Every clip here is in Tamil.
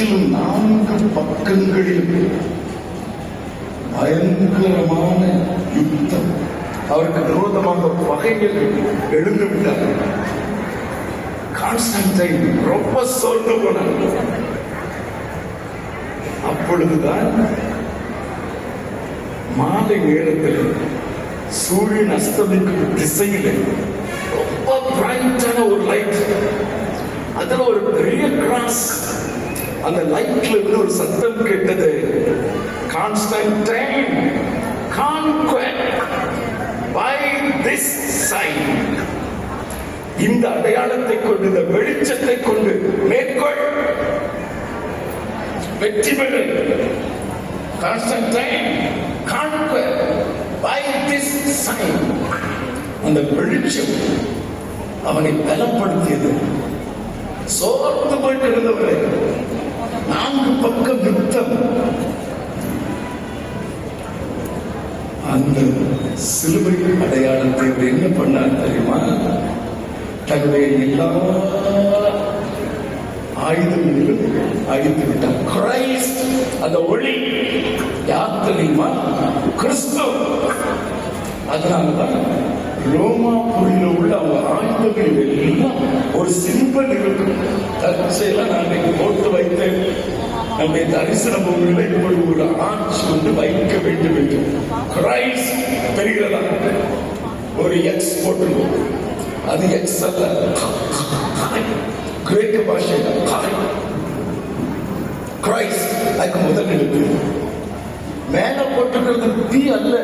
சுற்றிலும் நான்கு பக்கங்களிலும் பயங்கரமான யுத்தம். அவருக்கு விரோதமாக பகைகள் எழுந்து விட்டார். கான்ஸ்டன்டைன் ரொம்ப சோர்ந்து போனார். அப்பொழுதுதான் மாலை நேரத்தில் சூரியன் அஸ்தமிக்கும் திசையில் ரொம்ப பிரைட்டான ஒரு லைட் அதுல ஒரு பெரிய கிராஸ் அந்த லைட்ல இருந்து ஒரு சத்தம் கேட்டது. Constantine conquered by this sign. இந்த அடையாளத்தை கொண்டு இந்த வெளிச்சத்தை கொண்டு மேற்கொள். வெற்றி பெறு. Constantine conquered by this sign. அந்த வெளிச்சம் அவனை பலப்படுத்தியது. சோர்ந்து போயிட்டு இருந்தவரை நான்கு பக்கம் யுத்தம். அந்த சிலுவை அடையாளத்தை அவர் என்ன பண்ணார் தெரியுமா? தன்னுடைய எல்லா ஆயுதங்களிலும் அழித்து விட்டார். கிரைஸ்ட் அந்த ஒளி யார் தெரியுமா? கிறிஸ்து அதனாலதான் ரோமா புரியில உள்ள ஒரு சிம்பிள் நிகழ்வு தற்செயலா நான் இன்னைக்கு போட்டு வைத்தேன். நம்முடைய தரிசன பூமியில இப்படி ஒரு ஆட்சி கொண்டு வைக்க வேண்டும் என்று. கிரைஸ் தெரிகிறதா? ஒரு எக்ஸ் போட்டுருவோம். அது எக்ஸ் அல்ல. கிரேக்க பாஷையில் கிரைஸ் அதுக்கு முதல் எழுத்து. மேல போட்டுக்கிறது பி அல்ல.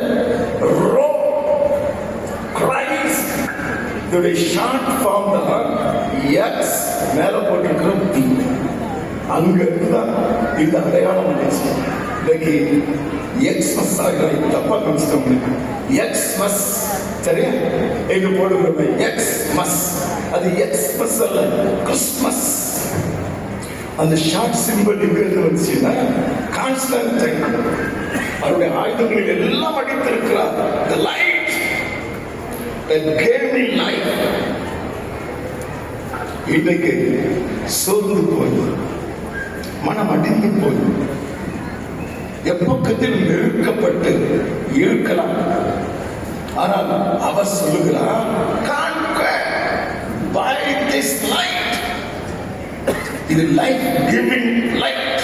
ரோ இதோடைய ஷார்ட் ஃபார்ம் தான் எக்ஸ் மேல போட்டிருக்கிற பி அங்க இருந்துதான் இந்த அடையாளம் வந்துச்சு இன்னைக்கு எக்ஸ் மஸ் ஆகிறாய் தப்பா கமிச்சிட்டோம் எக்ஸ் மஸ் சரியா? எங்க போடுகிறோம்? எக்ஸ் மஸ் அது எக்ஸ் மஸ் அல்ல கிறிஸ்மஸ் அந்த ஷார்ட் சிம்பிள் எங்க வந்துச்சுன்னா கான்ஸ்டன்ட் அவருடைய ஆயுதங்களில் எல்லாம் அடித்திருக்கிறார். லைட் light that இன்றைக்கு சோர்ந்து போய் மனம் அடிந்து போய் எப்பக்கத்தில் நெருக்கப்பட்டு இருக்கலாம். ஆனால் அவர் சொல்லுகிறார் by this light. இது life giving light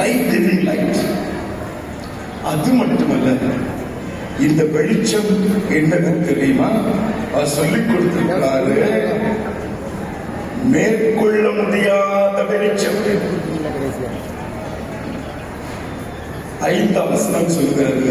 life giving light அது மட்டுமல்ல இந்த வெளிச்சம் என்னது தெரியுமா? அவர் சொல்லிக் கொடுத்திருக்கிறாரு. மேற்கொள்ள முடியாத வெளிச்சம். ஐந்தாம் வசனம் சொல்கிறது